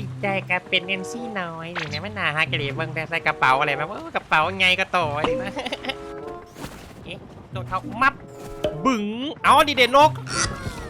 ติดใจการเป็นเนนซี่น้อยนี่นะมันน่าฮักกะหรี่เบิ่งแต่ใส่กระเป๋าอะไรมาว่ากระเป๋าไงก็โตนี่นะเอ๊ะโดนเขามับบึ๋งเอาดีเด่นนก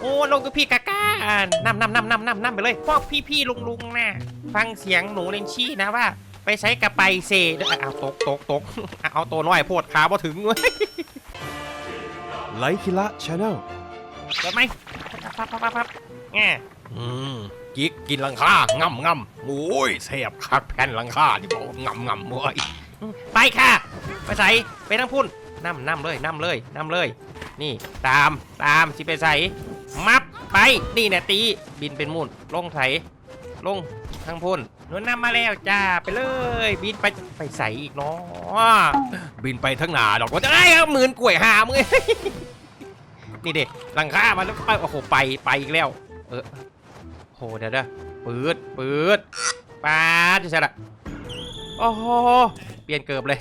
โอ้นกตัวพี่กากานำนำนำนำนำนำไปเลยพวกพี่พี่ลุงลุงๆนะฟังเสียงหนูเลนชี่นะว่า ไปใช้กระไปเซเด้อเอาตกตกตกเอาตัวน้อยโพดขาพอถึงเว้ยไลคิละชาแนลเกิดไหมพับพับพับพับแง่อืม กิกกินหลังคางำงำโอ้ยเสียบคักแผ่นหลังคาที่บอกงำงำเว้ยไปค่ะ ไปใส่ไปทั้งพุ่นนำนำเลยนำเลยนำเลย นี่ตามตามสิไปใส่มับไปนี่เนี่ยตีบินเป็นมุ่นลงใส่ลงทั้งพุ่นนุนนำมาแล้วจ้าไปเลย บินไปไปใส่อีกเนาะบินไปทั้งหนาดอกว่าจะได้ครับหมื่นกล้วยหามึงนี่เด็หลังคามาแล้วไปโอ้โหไปไปอีกแล้ว เออ โหเดี๋ยวเด้อปืดปืดปาดใช่ละโอ้โหเปลี่ยนเกือบเลย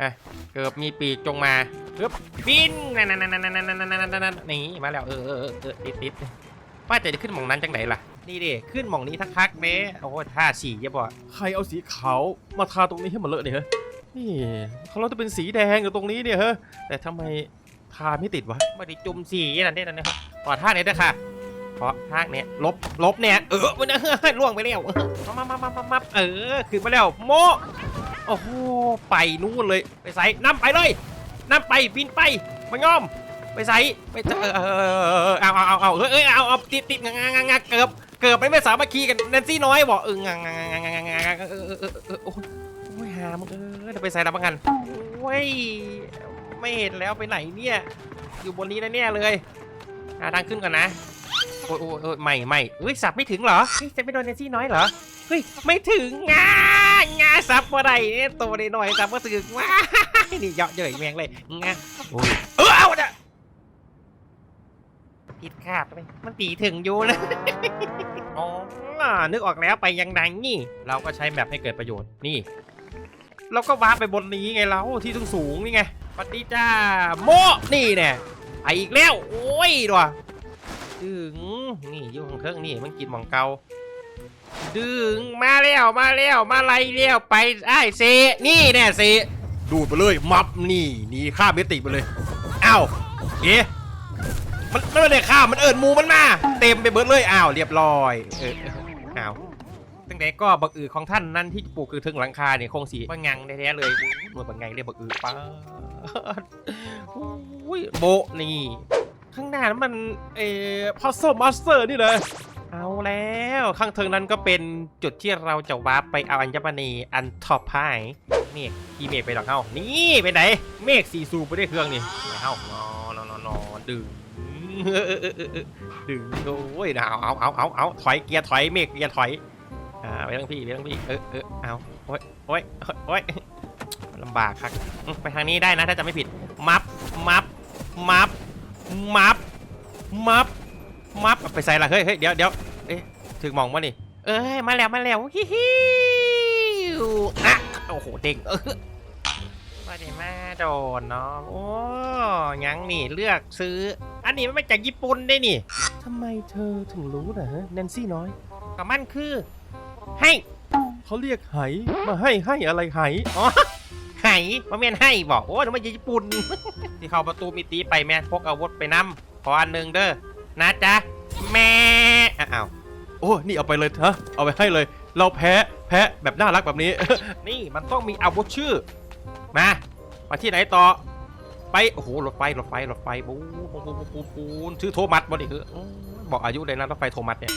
อะเกือบมีปีกจงมาปึ๊บบินนั่นนั่นนั่นนั่นนั่นนันนนี่มาแล้วเออเออเออติดติดว่าจะขึ้นหม่องนั้นจังไหนล่ะนี่ดิขึ้นหม่องนี้ทักทักเน้โอ้ท่าสีเยอะบ่ใครเอาสีขาวมาทาตรงนี้ให้มันเลอะเนี่ยฮะนี่เขาเราจะเป็นสีแดงอยู่ตรงนี้เนี่ยเฮ้แต่ทำไมทาไม่ติดวะไม่ได้จุ่มสีนั่นเนั่นนะครับต่อท่าไหนเด้อค่ะ เพราะท่าเนี้ยลบลบเนี่ยเออมันล่วงไปแล้วมามามามามาเออขึ้นมาแล้วโมโอ้โหไปนู่นเลยไปใส่น้ำไปเลยน้ำไปบินไปมายอม ไปใส่ไปเออเออเอาเอาเอาเอาเอ้ยเอาเอาติดติดงางางาเกือบเกือบไม่ไม่สามัคคีกันแนนซี่น้อยบอกเอองางางางางางเออเออเออเออโอ้ยหามึงเออจะไปใส่แล้วบ้างกันโอ้ยไม่เห็นแล้วไปไหนเนี่ยอยู่บนนี้นะเนี่ยเลยหาทางขึ้นก่อนนะ โอ้ยโอ้ยไม่ไม่เฮ้ยสับไม่ถึงเหรอเฮ้ยจะไม่โดนเนซี่น้อยเหรอเฮ้ยไม่ถึงงางาสับบ่อได้เนี่ยตัวได้หน่อยสับก็ถึงว้ายนี่เยาะเย้ยแมงเลยงาโอ้ยเออเอาเนี่ยผิดคาดไปมันตีถึงอยู่นะอ๋อนึกออกแล้วไปยังไงนี่ เราก็ใช้แมปให้เกิดประโยชน์นี่ เราก็วาร์ปไปบนนี้ไงเราที่สูงสูงนี่ไงปฏิจ้าโมนี่แน่ไปอีกแล้ว โอ้ยดัว ดึงนี่อยู่ของเครื่องนี่มันกินหมองเกาดึงมาแล้วมาแล้วมาไล่แล้วไปไอ้ายเซนี่แน่เซดูดไปเลยมับนี่หนี่ข้ามเมติไปเลยอ้าวเอ๊ะมันมันไม่ได้ข้ามมันเอิญมูมันมา เต็มไปเบิดเลยอ้าวเรียบร้อยเอออ้าวตั้งแต่ก็บักอือของท่านนั่นที่ปลูกคือถึงหลังคาเนี่ยคงสีว่างังแท้ๆเลยหน่วยบักไงเรียกบักอือป้าดอุ้ยโบะนี่ ข้างหน้านั้นมันเอ่อพัซเซิลมาสเตอร์นี่เลย เอาแล้วข้างเทิงนั้นก็เป็นจุดที่เราจะวาร์ปไปเอาอัญมณีอันท็อปไพ่เมฆที่เมฆไปดอกเฮานี่ไปไหน เมฆสีสูบไปได้เครื่องนี่ไปเฮานอนอนอนอดึงดึงโอ้ยเอาเอาเอาเอาเอาถอยเกียร์ถอยเมฆเกียร์ถอยอ่าไปทั้งพี่ไปทั้งพี่เออเออเอาโอ้ยโอ้ยโอ้ยลำบากครับไปทางนี้ได้นะถ้าจะไม่ผิดมับมับมับ มับมับมับไปใส่ละเฮ้ยเฮ้ยเดี๋ยวเดี๋ยวเอ๊ะถึงมองมานี่เอ้ยมาแล้วมาแล้วฮิฮิวอะโอ้โหเด้งเออมาเดี๋ยวมาโดนเนาะโอ้ยังนี่เลือกซื้อ อันนี้มันมาจากญี่ปุ่นได้นี่ทำไมเธอถึงรู้นะฮะแนนซี่น้อยก็มันคือให้เขาเรียกไหมาให้ให้อะไรไหอ๋อ ให้มาเมียนให้บอกโอ้ยมันจากญี่ปุ่น ที่เข้าประตูมีตีไปแม่พกอาวุธไปนำขออันหนึ่งเด้อนะจ๊ะแม่อ้าวโอ้นี่เอาไปเลยฮะเอาไปให้เลย เราแพ้แพ้แบบน่ารักแบบนี้ นี่มันต้องมีอาวุธชื่อ มามาที่ไหนต่อ ไปโอ้โหรถไฟรถไฟรถไฟบูนบูนบูนบูนบูชื่อโทมัสบอดี้คือบอกอายุเลยนะรถไฟโทมัสเนี่ย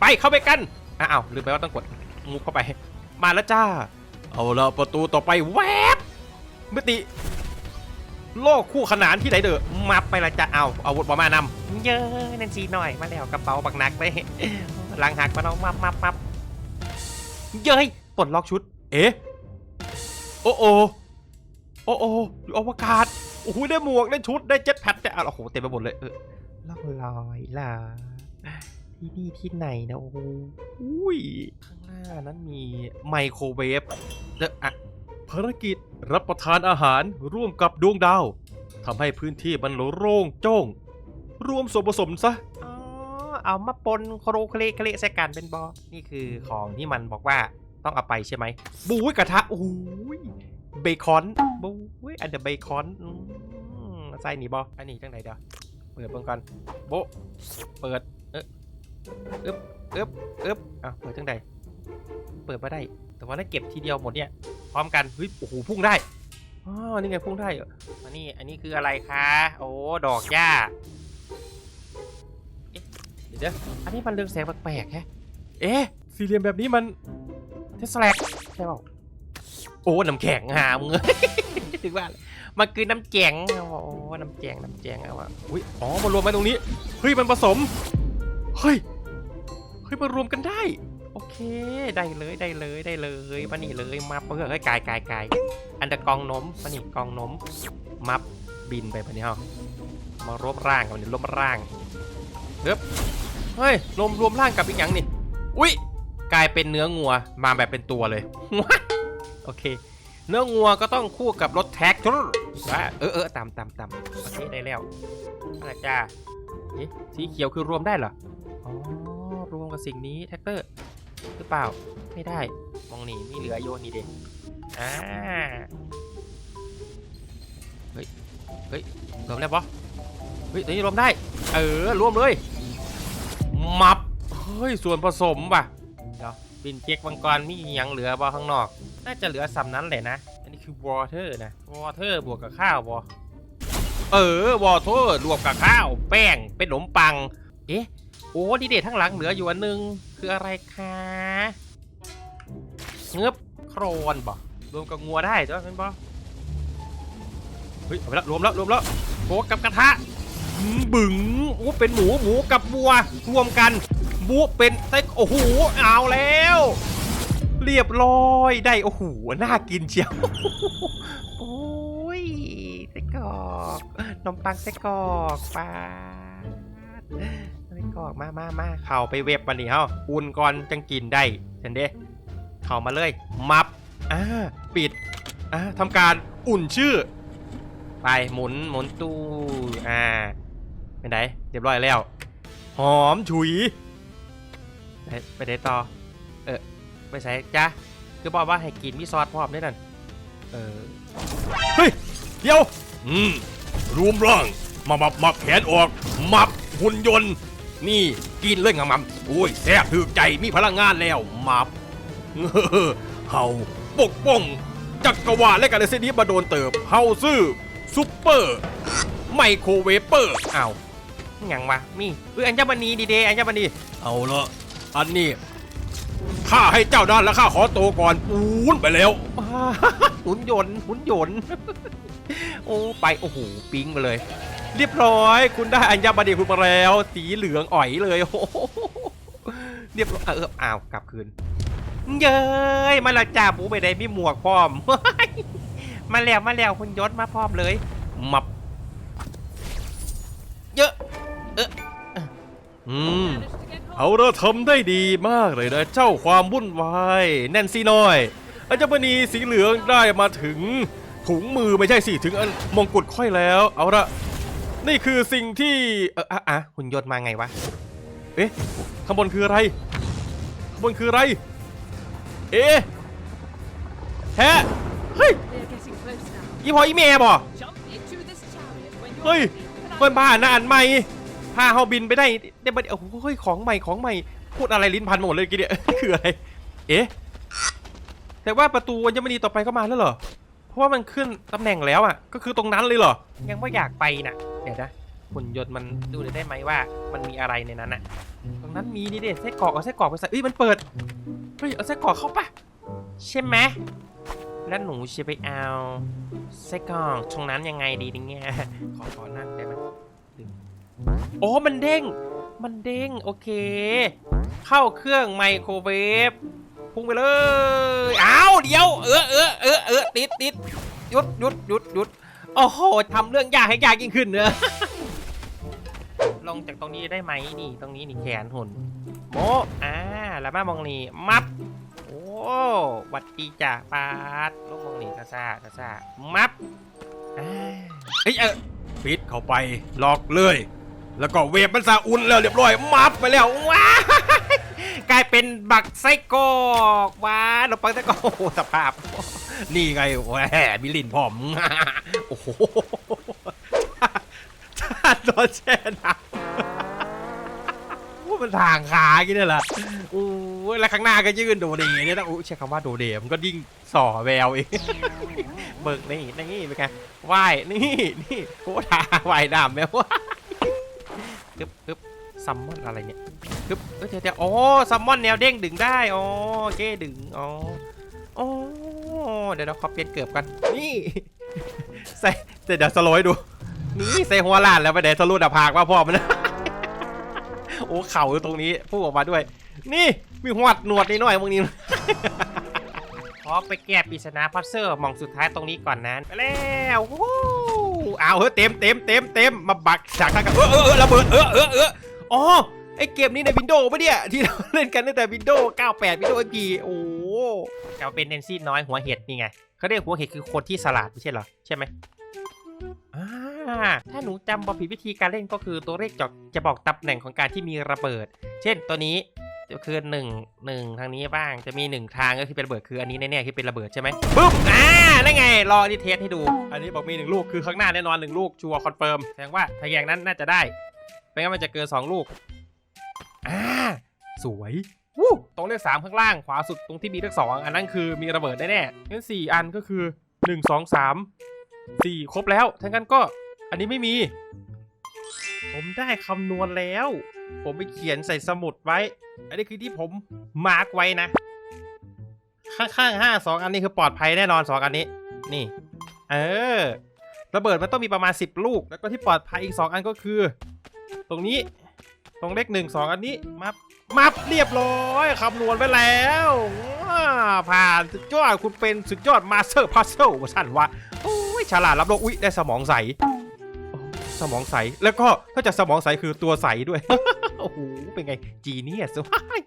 ไปเข้าไปกันอ้าวลืมไปว่าต้องกดมูเข้าไป มาแล้วจ้า เอาละประตูต่อไปแวบ มิติ โลกคู่ขนานที่ไหนเด้อมับไปละจ้าเอาอาวุธบอมานำเยอะนั่นสีหน่อยมาแล้วกระเป๋าบักนักไปหลังหักมาน้องมับมับมับเย้ยปลดล็อกชุด เอ๊ะโอ้โอโอ้โออยู่อวกาศโอ้โหได้หมวกได้ชุดได้เจ็ตแพดได้อะโอ้โหเต็มไปหมดเลยเออล่องลอยล่ะที่นี่ที่ไหนนะโอ้โหอุ้ยข้างหน้านั้นมีไมโครเวฟเดอะอะ ภารกิจรับประทานอาหารร่วมกับดวงดาวทำให้พื้นที่มันโล่งโจ้ง รวมส่วนผสมซะ อ๋อ เอามาปนโครเคลเคลใส่กันเป็นบอ นี่คือของที่มันบอกว่าต้องเอาไปใช่ไหมบูยกระทะโอ้ยเบคอนบูยอันเดอร์เบคอนใส่นี่บออันนี้จังไหนเดี๋ยวเปิดเบิ่งก่อนโบะเปิดเอ๊ะอึ๊บอึ๊บอึ๊บอะเปิดจังไหนเปิดมาได้ แต่ว่าถ้าเก็บทีเดียวหมดเนี่ยพ ร้อมกันเฮ้ยโอ้โหพุ่งได้อ๋อนี่ไงพุ่งได้เหรออันนี้อันนี้คืออะไรคะโอ้ดอกหญ้าเดี๋ยวอันนี้มันเรืองแสงแปลกๆแฮะเอ๊ะสี่เหลี่ยมแบบนี้มันเทสแลกใช่เปล่าโอ้น้ำแข็งหามึงถึงว่ามันคือน้ำแข็งโอ้น้ำแข็งน้ำแข็งเอาอะอุ้ยอ๋อมารวมกันตรงนี้เฮ้ยมันผสมเฮ้ยเฮ้ยมารวมกันได้ โอเค ได้เลยได้เลยได้เลยมานี่เลยมาเพื่อให้กายกายกายอันเดอร์กองนมมานี่กองนมมับบินไปปะเนี่ยมารวมร่างกันนี่รวมร่างเฮ้ยรวมรวมร่างกับอีกอย่างนี่อุ้ยกลายเป็นเนื้องัวมาแบบเป็นตัวเลยโอเค เนื้องัวก็ต้องคู่กับรถแท็กทรว่าเออเออตามตามตามโอเคได้แล้วอะไรจ้าเอ๊ะสีเขียวคือรวมได้เหรออ๋อรวมกับสิ่งนี้แท็กเตอร์ หรือเปล่า ไม่ได้ มองนี่นี่เหลือโยนนี่เด็อ่า เฮ้ย เฮ้ยรวมได้ปะเฮ้ย ตัวนี้รวมได้ เออ รวมเลย มับ เฮ้ย ส่วนผสมป่ะ เดี๋ยวบินเปียกมังกรมีอหยังเหลือบ่ข้างนอก น่าจะเหลือซ้ำนั้นแหละนะ อันนี้คือ water นะ water บวกกับข้าวบอเออ water รวมกับข้าว แป้ง เป็นขนมปัง เอ๊ะโอ้ดีเดททั้งหลังเหลืออยู่อันนึง คืออะไรคะเงือบโครนบ่รวมกับงัวได้จ้ะเป็นบ่เฮ้ยเอาไปล้วรวมแล้วรวมแล้วโบกกับกระทะบึ๋งโอ้เป็นหมูหมูกับวัวรวมกันบูเป็นไส้โอ้โหเอาแล้ว เรียบร้อยได้โอ้โหน่ากินเชียวโอ้ยไส้กรอกนมปังไส้กรอกปลา ไส้กรอกมามามาเข้าไปเว็บมันนี่เฮาอุ่นก่อนจังกินได้เห็นเด้เข้ามาเลย มับอ่าปิดอ่าทำการอุ่นชื่อ ไปหมุนหมุนตู้อ่าเป็นไงเรียบร้อยแล้ว หอมฉุย ไปไปไหนต่อ เออไปใส่จ้าคือบอกว่าให้กินมีซอสพร้อมด้วยนั่นเออเฮ้ยเดี๋ยว อืมรวมร่างมามับมับแขนออก มับหุ่นยนต์ นี่กินเลยงามๆโอ้ยแซ่บถือใจมีพลังงานแล้วมับเฮ้อเฮาปกป้อง จักรวาลและกาแล็กซี่นี้มาโดนเติบเฮาซื้อซุปเปอร์ไมโครเวฟเปอร์อ้าวยังวะมีเอออัญญมณีดีเดอัญญมณีเอาละอันนี้ข้าให้เจ้าด้านแล้วข้าขอโตก่อนปูนไปแล้วหุ่นยนต์หุ่นยนต์โอ้ไปโอ้โหปิ๊งไปเลย เรียบร้อย คุณได้อัญญมณีคุณมาแล้ว สีเหลืองอ่อยเลยโอ้โหเรียบร้อยเอออ้าวกลับคืน เย้ยมาและจ้าบูไปได้มีหมวกพร้อม มาแล้วมาแล้วคุณยศมาพร้อมเลยมับเยอะเอืมเอาละทำได้ดีมากเลยนะ เจ้าความวุ่นวายแน่นซี่น้อยอาจารย์มณีสีเหลืองได้มาถึงถุงมือไม่ใช่สิถึงอันมงกุฎค่อยแล้ว เอาละ นี่คือสิ่งที่เอออะอะหุ่นยนต์มาไงวะ เอ๊ะข้างบนคืออะไรข้างบนคืออะไร เอ๊ะแฮะเฮ้ย They're getting close now. อีพออีเมย์บ่เฮ้ยเพิ่อนพาหน้าอันใหม่พาเฮาบินไปได้ได้บัดโอ้โหเฮ้ยของใหม่ของใหม่พูดอะไรลิ้นพันหมดเลยกี่เนี่ยคืออะไร เอ๊ะแต่ว่าประตูอัญมณีต่อไปก็มาแล้วเหรอ เพราะว่ามันขึ้นตำแหน่งแล้วอะ ก็คือตรงนั้นเลยเหรอ ยังไม่อยากไปน่ะ เดี๋ยวนะหุ่นยนต์มันดูได้ไหมว่า มันมีอะไรในนั้นอะตรงนั้นมีนี่เด็ไส้กรอกเอาไส้กรอกไปใส่เอ้ยมันเปิดเฮ้ยเอาไส้กรอกเข้าปะใช่ไหมแล้วหนูจะไปเอาไส้กรอกตรงนั้นยังไงดีเนี่ยขอขอนั่งได้ไหมดึงโอ้มันเด้ง มันเด้งโอเค เข้าเครื่องไมโครเวฟพุ่งไปเลยอ้าวเดี๋ยว เออเออเออเออติดติดหยุดหยุดหยุดหยุด โอ้โหทำเรื่องยากให้ยากยิ่งขึ้นเนอะ ลงจากตรงนี้ได้ไหมนี่ ตรงนี้นี่แขนหุ่นโมอ่าแล้วมามองนี่มับ โอ้หวัดดีจ้ะปาดลงมองนี่ซาซาซาซามับอ่าเอ้ยเออปิดเข้าไปล็อกเลยอแล้วก็เวฟมันซาอุ่นแล้วเรียบร้อย มับไปแล้วว้าย กลายเป็นบักไส้กรอกว้าขนมปังไส้กรอกโอ้โหสภาพ นี่ไงแหวมิลินพร้อมโอ้โหชาติโดนแช่น้ำว่ามันทางขากินนี่แหละโอ้ยแล้วข้างหน้าก็ยื่นโดเดเนี่ยนะโอ้ใช้คำว่าโดเดมันก็ยิ่งส่อแววอีกเบิกนี่นี่เป็นไงว่ายนี่นี่โคตาว่ายน้ำแมวว่ายฮึบฮึบ ซัมมอนอะไรเนี่ยฮึบเอ้ยเดี๋ยวเดี๋ยวโอ้ซัมมอนแนวเด้งดึงได้อ๋อเก้ดึงอ๋อโอ้เดี๋ยวเราขอเปลี่ยนเกือบกันนี่ใส่เดี๋ยวสโลยดูนี่ใส่หัวล้านแล้วไปเดี๋ยวทะลุดับพากว่าพ่อมันนะโอ้เข่าอยู่ตรงนี้พุ่งออกมาด้วย นี่มีหวดหนวดนิดหน่อยมึงนี่ขอไปแก้ปริศนาพัซเซอร์มองสุดท้ายตรงนี้ก่อนนะไปแล้ววู้เอาเฮ้ยเต็มเต็มเต็มเต็มมาบักฉากกันเออเออเออระเบิดเออเออเออ อ๋อไอเกมนี้ในวินโดว์ปะเนี่ย ที่เราเล่นกันตั้งแต่วินโดว์98วินโดว์ XP โอ้จะเป็นเนนซี่น้อยหัวเห็ดนี่ไงเขาเรียกหัวเห็ดคือคนที่สลัดไม่ใช่เหรอ ใช่ไหมอ่าถ้าหนูจำบอผิดวิธีการเล่นก็คือตัวเลขจะจะบอกตำแหน่งของการที่มีระเบิด เช่นตัวนี้ก็คือหนึ่งหนึ่งทางนี้บ้างจะมีหนึ่งทางก็คือเป็นระเบิดคืออันนี้แน่ๆที่เป็นระเบิดใช่ไหมปึ๊บอ่านั่นไงรออันนี้เทสให้ดู อันนี้บอกมีหนึ่งลูกคือข้างหน้าแน่นอนหนึ่งลูกชัวร์คอนเฟิร์มแสดงว่าทางแยงนั้นน่าจะได้ ไม่งั้นมันจะเกินสองลูก อ่า สวยวู้ตรงเลขสามข้างล่างขวาสุดตรงที่มีเลขสองอันนั้นคือมีระเบิดแน่ๆงั้นสี่อันก็คือหนึ่งสองสามสี่ครบแล้วทั้งนั้นก็อันนี้ไม่มี ผมได้คำนวณแล้ว ผมไปเขียนใส่สมุดไว้ อันนี้คือที่ผมมาร์กไว้นะ ข้างๆห้าสองอันนี้คือปลอดภัยแน่นอนสองอันนี้ นี่ เออ ระเบิดมันต้องมีประมาณ 10 ลูก แล้วก็ที่ปลอดภัยอีก 2 อันก็คือ ตรงนี้ตรงเลขหนึ่งสองอันนี้มับมับเรียบร้อยคำนวณไปแล้วผ่านสุดยอดคุณเป็นสุดยอดมาสเตอร์พัซเซิลว่าสั่นวะโอ้ยฉลาดรับโลกอุ๊ยได้สมองใสสมองใสแล้วก็ถ้าจะสมองใสคือตัวใสด้วยโอ้โหเป็นไงจีเนียส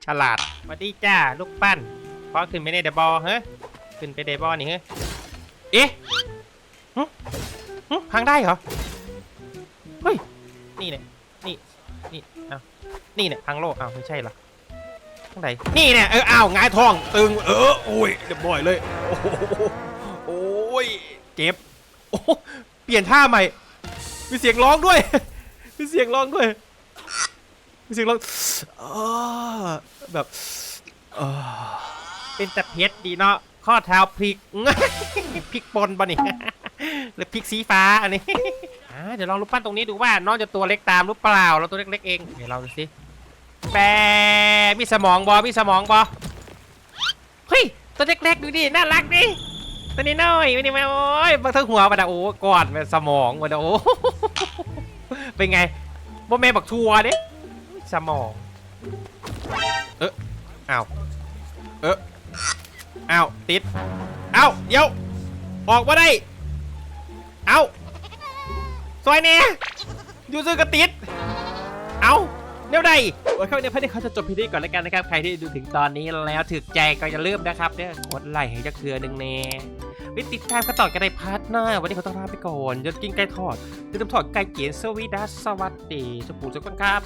ฉลาดสวัสดีจ้าลูกปั้นพอขึ้นไปในเดบอลเฮ้ยขึ้นไปเดบอลนี่เฮ้ยเอ๊ะหึหึพังได้เหรอเฮ้ยนี่เนี่ย นี่เอ้านี่เนี่ยพังโลกอ้าวไม่ใช่เหรอทางไหนนี่เนี่ยเอออ้าวหงายท้องตึงเออโอ้ยเรียบร้อยเลยโอ้โหโอ้ยเจ็บโอ้เปลี่ยนท่าใหม่มีเสียงร้องด้วย มีเสียงร้องด้วยมีเสียงร้องอ้าแบบอ้าเป็นตะเพชรดีเนาะข้อเท้าพลิกพลิกปนปะนี่หรือพลิกสีฟ้าอันนี้ อ่าเดี๋ยวลองรูปปั้นตรงนี้ดูว่าน้องจะตัวเล็กตามหรือเปล่า เราตัวเล็กๆเอง เดี๋ยวเราดูสิแปรมีสมองบอมีสมองบอเฮ้ย ตัวเล็กๆดูดิ น่ารักดิ ตัวนี้น้อยไม่ได้มาโอ้ยมาทั้งหัวมาดะโอ้กอดมาสมองมาดะโอ้เป็นไงโมเมบักทัวเด้สมอง เอออ้าว เอออ้าว ติด เอ้าเดี๋ยว ออกมาได้ เอ้า ซอยแน่ยยูซื้อกระติดเอาเดี๋ยวใดโอเคเดี๋ยวเพื่อนเขาจะจบพิธีก่อนแล้วกันนะครับ ใครที่ดูถึงตอนนี้แล้วถึกใจก็จะเริ่มนะครับเนี่ยกดไลค์ให้จักเทือหนึ่งแน่ไว้ติดตามกันต่อกันในพาร์ทหน้า วันนี้เขาต้องลาไปก่อนยศกินไก่ทอดยศถมทอดไก่เกียนสวีดัสสวัสดีสุปูสุกันครับ